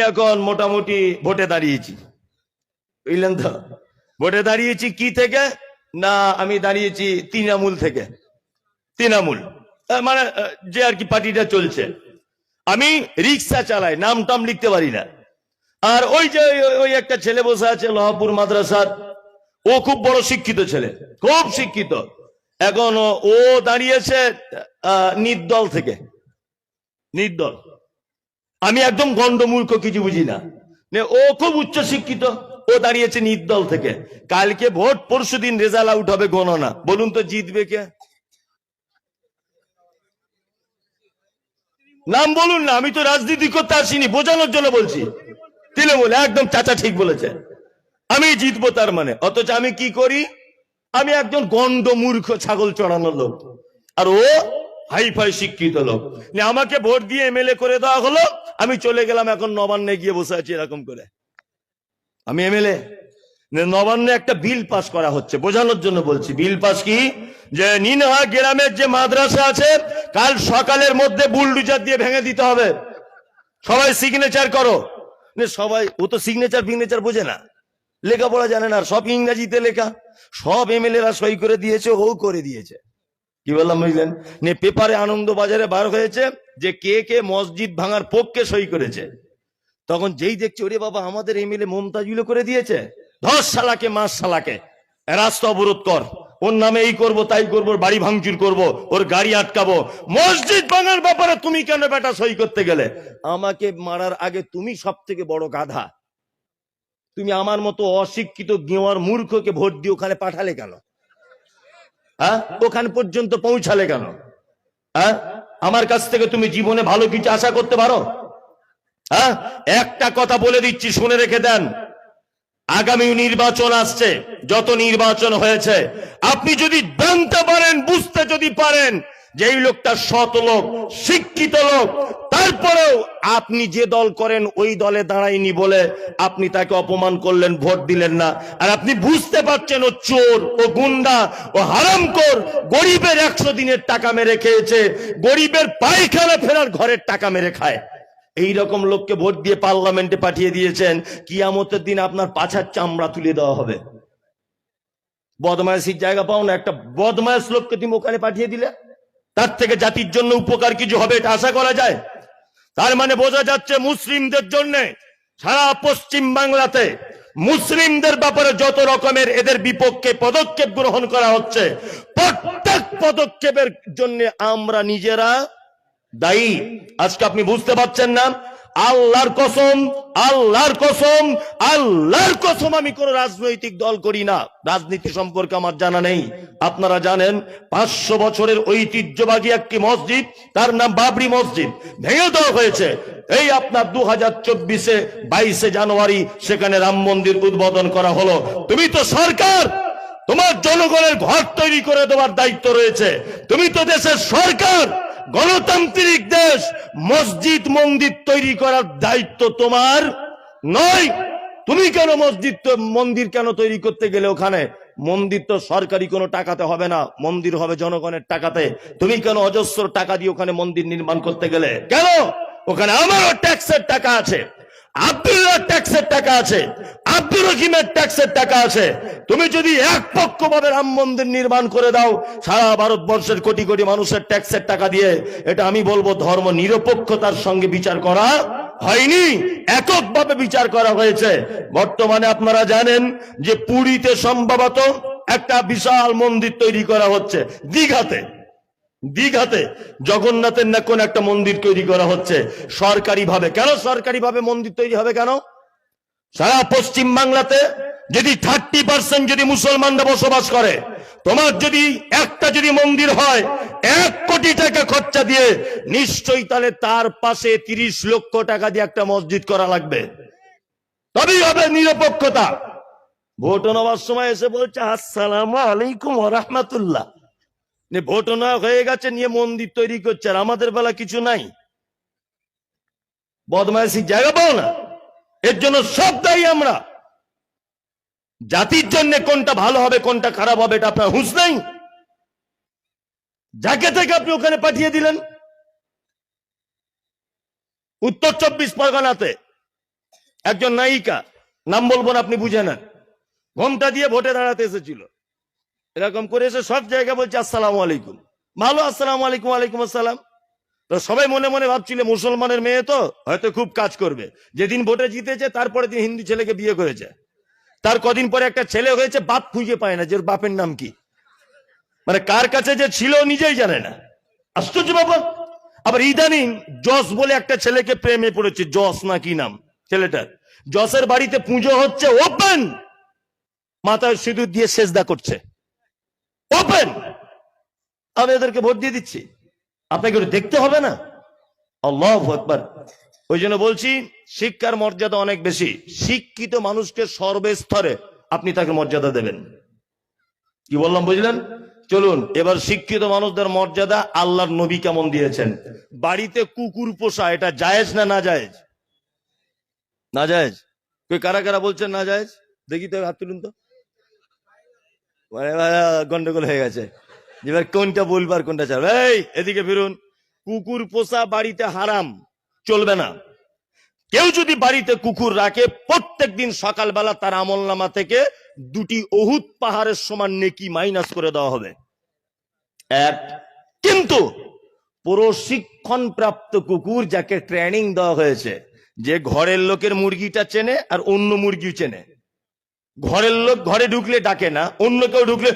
এখন মোটামুটি ভোটে দাঁড়িয়েছি। বুঝলেন তো? ভোটে দাঁড়িয়েছি কি থেকে? না, আমি দাঁড়িয়েছি তৃণমূল থেকে। তৃণমূল। মানে যে আর কি পার্টিটা চলছে। আমি রিক্সা চালাই, নাম টাম লিখতে পারি না। আর ওই যে, ওই- একটা ছেলে বসে আছে, লহাপুর মাদ্রাসার, ও খুব বড় শিক্ষিত ছেলে, খুব শিক্ষিত। এখন ও- দাঁড়িয়েছে নির্দল থেকে। নির্দল। আমি একদম গন্ডমূর্খ কিছু বুঝি না। ও খুব উচ্চ শিক্ষিত ও দাঁড়িয়েছে নির্দল থেকে। কালকে ভোট, পরশু দিন রেজাল্ট আউট হবে গণনা। বলুন তো জিতবে কে? নাম বলুন না, আমি তো রাজনীতি করতে আসিনি, বোঝানোর জন্য বলছি। তৃণমূল, একদম চাচা ঠিক বলেছে। আমি জিতবো তার মানে। অথচ আমি কি করি? আমি একজন গন্ড মূর্খ ছাগল চড়ানোর লোক। আর ও হাই ফাই শিক্ষিত লোক। আমাকে ভোট দিয়ে এমএলএ করে দেওয়া হলো। আমি চলে গেলাম, এখন নবান্নে গিয়ে বসে আছি এরকম করে। আমি এমএলএ। নবান্নে একটা বিল পাস করা হচ্ছে, বোঝানোর জন্য বলছি। বিল পাস কি? যে নিনহা গ্রামের যে মাদ্রাসা আছে, কাল সকালের মধ্যে বুলডুজার দিয়ে ভেঙে দিতে হবে। সবাই সিগনেচার করো। সবাই, ও তো সিগনেচার ফিগনেচার বোঝে না। লেখাপড়া জানে না সব ইংরাজিতে লেখা। সব এমএলএরা সই করে দিয়েছে, ও করে দিয়েছে। কি বললাম বুঝলেন? নে পেপারে আনন্দ বাজারে বার হয়েছে যে কে কে মসজিদ ভাঙার পক্ষে সই করেছে। তখন যেই দেখছে, ওরে বাবা, আমাদের এমএলএ মমতাজুলো করে দিয়েছে? ধস সালাকে মাস সালাকে রাস্তা অবরোধ কর। ওর নামে এই করব, তাই করব বাড়ি ভাঙচুর করব, ওর গাড়ি আটকাবো। মসজিদ ভাঙার ব্যাপারে তুমি কেন বেটা সই করতে গেলে? আমাকে মারার আগে তুমি সব থেকে বড় গাধা। তুমি আমার মতো অশিক্ষিত গেওয়ার মূর্খকে ভোট দিয়ে ওখানে পাঠালে কেন? হ্যাঁ? ওখান পর্যন্ত পৌঁছালে কেন? হ্যাঁ? আমার কাছ থেকে তুমি জীবনে ভালো কিছু আশা করতে পারো? হ্যাঁ? একটা কথা বলে দিচ্ছি, শুনে রেখে দেন। আগামী নির্বাচন আসছে, যত নির্বাচন হয়েছে। আপনি যদি জানতে পারেন, বুঝতে যদি পারেন যে এই লোকটা সৎ লোক, শিক্ষিত লোক, তারপরেও আপনি যে দল করেন, ওই দলে দাঁড়ায়নি বলে আপনি তাকে অপমান করলেন, ভোট দিলেন না। আর আপনি বুঝতে পারছেন, ও চোর, ও গুন্ডা, ও হারামকোর গরিবের একশো দিনের টাকা মেরে খেয়েছে, গরিবের পায়খানা ফেরার ঘরের টাকা মেরে খায়। এই রকম লোককে ভোট দিয়ে পার্লামেন্টে পাঠিয়ে দিয়েছেন, কিয়ামতের দিন আপনার পাছার চামড়া তুলে দেওয়া হবে। বদমায়াসির জায়গা পাও না একটা বদমায়াস লোককে তুমি ওখানে পাঠিয়ে দিলে? তার থেকে জাতির জন্য উপকার কিছু হবে এটা আশা করা যায়। তার মানে বোঝা যাচ্ছে মুসলিমদের জন্য সারা পশ্চিম বাংলাতে মুসলিমদের ব্যাপারে যত রকমের এদের বিপক্ষে পদক্ষেপ গ্রহণ করা হচ্ছে, প্রত্যেক পদক্ষেপের জন্য আমরা নিজেরা দায়ী। আজকে আপনি বুঝতে পারছেন না আল্লাহর কসম আল্লাহর কসম আল্লাহর কসম আমি কোন রাজনৈতিক দল করি না। রাজনীতি সম্পর্কে আমার জানা নেই। আপনারা জানেন, পাঁচশো বছরের ঐতিহ্যবাহী একটি মসজিদ, তার নাম বাবরি মসজিদ, ভেঙে দেওয়া হয়েছে। এই আপনার দু হাজার চব্বিশে বাইশে জানুয়ারি সেখানে রাম মন্দির উদ্বোধন করা হলো। তুমি তো সরকার! তোমার জনগণের ঘর তৈরি করে দেওয়ার দায়িত্ব রয়েছে। তুমি তো দেশের সরকার! গণতান্ত্রিক দেশ, মসজিদ মন্দির তৈরি করার দায়িত্ব তোমার নয়। তুমি কেন মসজিদ মন্দির কেন তৈরি করতে গেলে ওখানে? মন্দির তো সরকারি কোনো টাকাতে হবে না, মন্দির হবে জনগণের টাকাতে। তুমি কেন অজস্র টাকা দিয়ে ওখানে মন্দির নির্মাণ করতে গেলে? কেন? ওখানে আমারও ট্যাক্সের টাকা আছে। আব্দুল্লাহ ট্যাক্সের টাকা আছে। আব্দুর রহিমের ট্যাক্সের টাকা আছে। তুমি যদি এক পক্ষ ভাবে রাম মন্দির নির্মাণ করে দাও, সারা ভারতবর্ষের কোটি কোটি মানুষের ট্যাক্সের টাকা দিয়ে, এটা আমি বলব ধর্ম নিরপেক্ষতার সঙ্গে বিচার করা হয়নি, এককভাবে বিচার করা হয়েছে। বর্তমানে আপনারা জানেন যে পুরীতে সম্ভবত একটা বিশাল মন্দির তৈরি করা হচ্ছে, দীঘাতে। দীঘাতে জগন্নাথের না কোন একটা মন্দির তৈরি করা হচ্ছে? সরকারি ভাবে কেন সরকারি ভাবে মন্দির তৈরি হবে কেন? সারা পশ্চিম বাংলাতে যদি থার্টি পার্সেন্ট যদি মুসলমানরা বসবাস করে, তোমার যদি একটা যদি মন্দির হয়, এক কোটি টাকা খরচা দিয়ে নিশ্চয়ই তাহলে তার পাশে তিরিশ লক্ষ টাকা দিয়ে একটা মসজিদ করা লাগবে। তবেই হবে নিরপেক্ষতা। ভোট নেওয়ার সময় এসে বলছে, আসসালাম আলাইকুম রহমাতুল্লাহ। নে ভোট না হয়ে গেছে, নিয়ে মন্দির তৈরি করছে, আর আমাদের বেলা কিছু নাই। বদমাইশি জায়গা পাও না। এর জন্য সব দায়ী আমরা। জাতির জন্য কোনটা ভালো হবে, কোনটা খারাপ হবে, এটা আপনার হুঁশ নাই। যাকে থেকে আপনি ওখানে পাঠিয়ে দিলেন? উত্তর চব্বিশ পরগনাতে। একজন নায়িকা। নাম বলব না, আপনি বুঝে নেন। ঘোমটা দিয়ে ভোটে দাঁড়াতে এসেছিল। এরকম করে এসে সব জায়গায় বলছে, আসসালামু আলাইকুম। ভালো, আসসালাম আলাইকুম আলাইকুম আসসালাম। তো সবাই মনে মনে ভাবছিল, মুসলমানের মেয়ে তো হয়তো খুব কাজ করবে। যেদিন ভোটে জিতেছে তারপরে দিন হিন্দু ছেলেকে বিয়ে করেছে। তার কদিন পরে একটা ছেলে হয়েছে, বাপ খুঁজে পায় না, যে বাপের নাম কি? মানে কার কাছে যে ছিল নিজেই জানে না। আশ্চর্য বাবা আবার ইদানিং জস বলে একটা ছেলেকে প্রেমে পড়েছে, জস না কি নাম ছেলেটার। জসের বাড়িতে পুজো হচ্ছে, ওপেন! মাথায় সিঁদুর দিয়ে সেজদা করছে। ওপেন আমি এদেরকে ভোট দিয়ে দিচ্ছি। আপনাকে দেখতে হবে না? আল্লাহ একবার ওই জন্য বলছি, শিক্ষার মর্যাদা অনেক বেশি। শিক্ষিত মানুষকে সর্বস্তরে আপনি তাকে মর্যাদা দেবেন। কি বললাম, বুঝলেন? চলুন, এবার শিক্ষিত মানুষদের মর্যাদা আল্লাহর নবী কেমন দিয়েছেন? বাড়িতে কুকুর পোষা, এটা জায়েজ না না জায়েজ না জায়েজ কারা কারা বলছেন না জায়েজ দেখি তো, হাত তুলুন তো। গন্ডগোল হয়ে গেছে। এবার কোনটা বলবার কোনটা চাল এই, এদিকে ফিরুন, কুকুর পোষা বাড়িতে হারাম, চলবে না। কেউ যদি বাড়িতে কুকুর রাখে প্রত্যেক দিন সকালবেলা তার আমল নামা থেকে দুটি অহুত পাহাড়ের সমান নেকি মাইনাস করে দেওয়া হবে। এক, কিন্তু প্রশিক্ষণ প্রাপ্ত কুকুর যাকে ট্রেনিং দেওয়া হয়েছে, যে ঘরের লোকের মুরগিটা চেনে আর অন্য মুরগি চেনে ঘরের লোক ঘরে ঢুকলে ডাকে না, অন্য কেউ ঢুকলে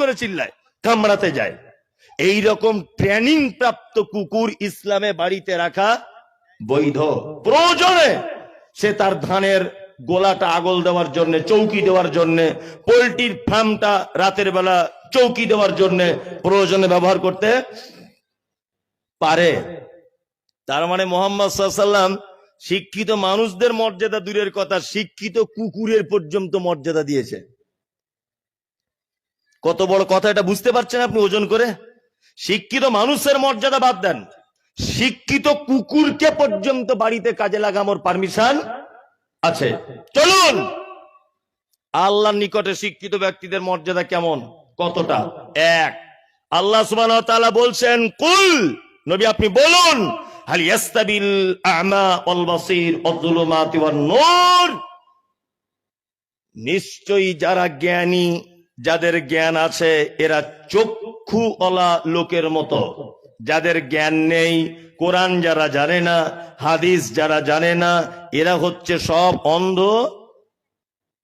করে চিল্লায়, কামড়াতে যায়। এই রকম ট্রেনিং প্রাপ্ত কুকুর ইসলামে বাড়িতে রাখা বৈধ। প্রয়োজনে সে তার ধানের গোলাটা আগল দেওয়ার জন্য, চৌকি দেওয়ার জন্য, পোলট্রির ফার্মটা রাতের বেলা চৌকি দেওয়ার জন্য প্রয়োজনে ব্যবহার করতে পারে। তার মানে মোহাম্মদ সাল্লাম শিক্ষিত মানুষদের মর্যাদা দূরের কথা, শিক্ষিত কুকুরের পর্যন্ত মর্যাদা দিয়েছে। কত বড় কথা, এটা বুঝতে পারছেন আপনি ওজন করে? শিক্ষিত মানুষের মর্যাদা বাদ দেন। শিক্ষিত কুকুরকে পর্যন্ত বাড়িতে কাজে লাগানোর পারমিশন আছে। চলুন! আল্লাহর নিকটে শিক্ষিত ব্যক্তিদের মর্যাদা কেমন? কতটা? এক। আল্লাহ তাআলা বলছেন, কুল! নবী, আপনি বলুন হাল ইয়াস্তাবিল আ'মা ওয়াল বাসীর ওয়াজ-যুলুমাতি ওয়ান-নূর নিশ্চয়ই যারা জ্ঞানী, যাদের জ্ঞান আছে, এরা চক্ষু অলা লোকের মতো। যাদের জ্ঞান নেই, কোরআন যারা জানে না, হাদিস যারা জানে না, এরা হচ্ছে সব অন্ধ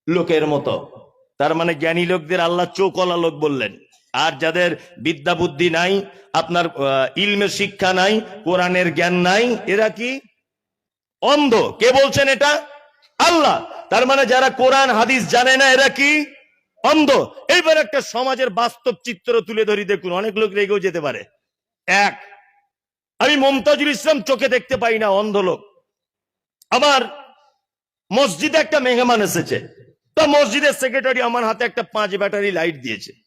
লোকের মতো। তার মানে জ্ঞানী লোকদের আল্লাহ চোখলা লোক বললেন। আর যাদের বিদ্যা বুদ্ধি নাই, আপনার ইলমের শিক্ষা নাই, কোরআনের জ্ঞান নাই, এরা কি? অন্ধ। কে বলছেন এটা? আল্লাহ। তার মানে যারা কোরআন, হাদিস জানে না, এরা কি? অন্ধ। এইবার একটা সমাজের বাস্তব চিত্র তুলে ধরি, দেখুন, অনেক লোক রেগেও যেতে পারে। এক, আমি মমতাজুল ইসলাম চোখে দেখতে পাই না, অন্ধ লোক। আমার মসজিদে একটা মেহমান এসেছে। তা মসজিদের সেক্রেটারি আমার হাতে একটা পাঁচ ব্যাটারি লাইট দিয়েছে।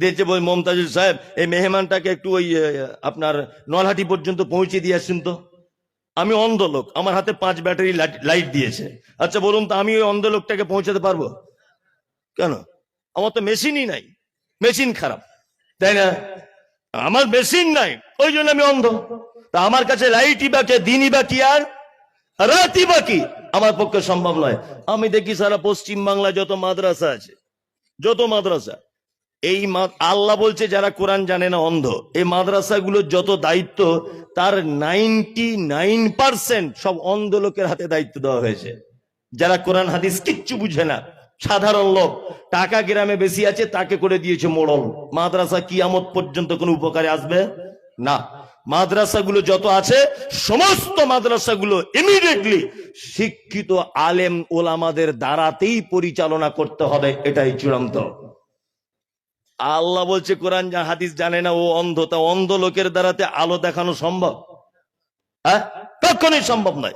দিয়েছে বই মমতাজুল সাহেব, এই মেহমানটাকে একটু ওই আপনার নলহাটি পর্যন্ত পৌঁছে দিয়ে আসুন তো। আমি অন্ধ লোক, আমার হাতে পাঁচ ব্যাটারি লাইট- দিয়েছে। আচ্ছা বলুন তো, আমি ওই অন্ধ লোকটাকে পৌঁছাতে পারব? কেন? আমার তো মেশিনই নাই। মেশিন খারাপ। তাই না? আমার মেশিন নাই, ওই জন্য আমি অন্ধ। তা আমার কাছে লাইটই বাকি দিনই বাকি আর? রাতই বাকি আমার পক্ষে সম্ভব নয়। আমি দেখি সারা পশ্চিম বাংলায় যত মাদ্রাসা আছে, যত মাদ্রাসা এই আল্লাহ বলছে, যারা কোরআন জানে না, অন্ধ। এই মাদ্রাসাগুলোর যত দায়িত্ব, তার নাইনটি নাইন পার্সেন্ট সব অন্ধ লোকের হাতে দায়িত্ব দেওয়া হয়েছে। যারা কোরআন, হাদিস কিচ্ছু বুঝে না, সাধারণ লোক, টাকা গ্রামে বেশি আছে, তাকে করে দিয়েছে মোড়ল। মাদ্রাসা কিয়ামত পর্যন্ত কোনো উপকারে আসবে? না। মাদ্রাসাগুলো যত আছে, সমস্ত মাদ্রাসাগুলো ইমিডিয়েটলি শিক্ষিত আলেম ওলামাদের দ্বারাতেই পরিচালনা করতে হবে, এটাই চূড়ান্ত। আল্লাহ বলছে, কোরআন হাদিস জানে না, ও অন্ধ, তা অন্ধ লোকের দ্বারাতে আলো দেখানো সম্ভব? হ্যাঁ? কখনোই সম্ভব নয়।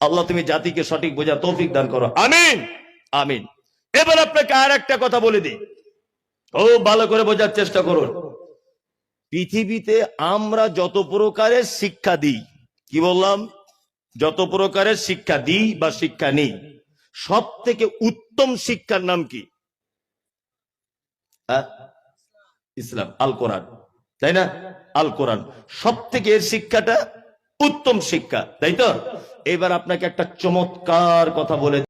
আল্লাহ, তুমি জাতিকে সঠিক বোঝা তৌফিক দান করো। আমিন। আমিন। এবার আপনাকে আর একটা কথা বলে দিই। ও ভালো করে বোঝার চেষ্টা করুন। পৃথিবীতে আমরা যত প্রকারের শিক্ষা দিই, কি বললাম? যত প্রকারের শিক্ষা দিই বা শিক্ষা নিই সব থেকে উত্তম শিক্ষার নাম কি? হ্যাঁ? ইসলাম, আল কোরআন। তাই না? আল কোরআন। সব থেকে এর শিক্ষাটা উত্তম শিক্ষা, তাই তো? এবার আপনাকে একটা চমৎকার কথা বলে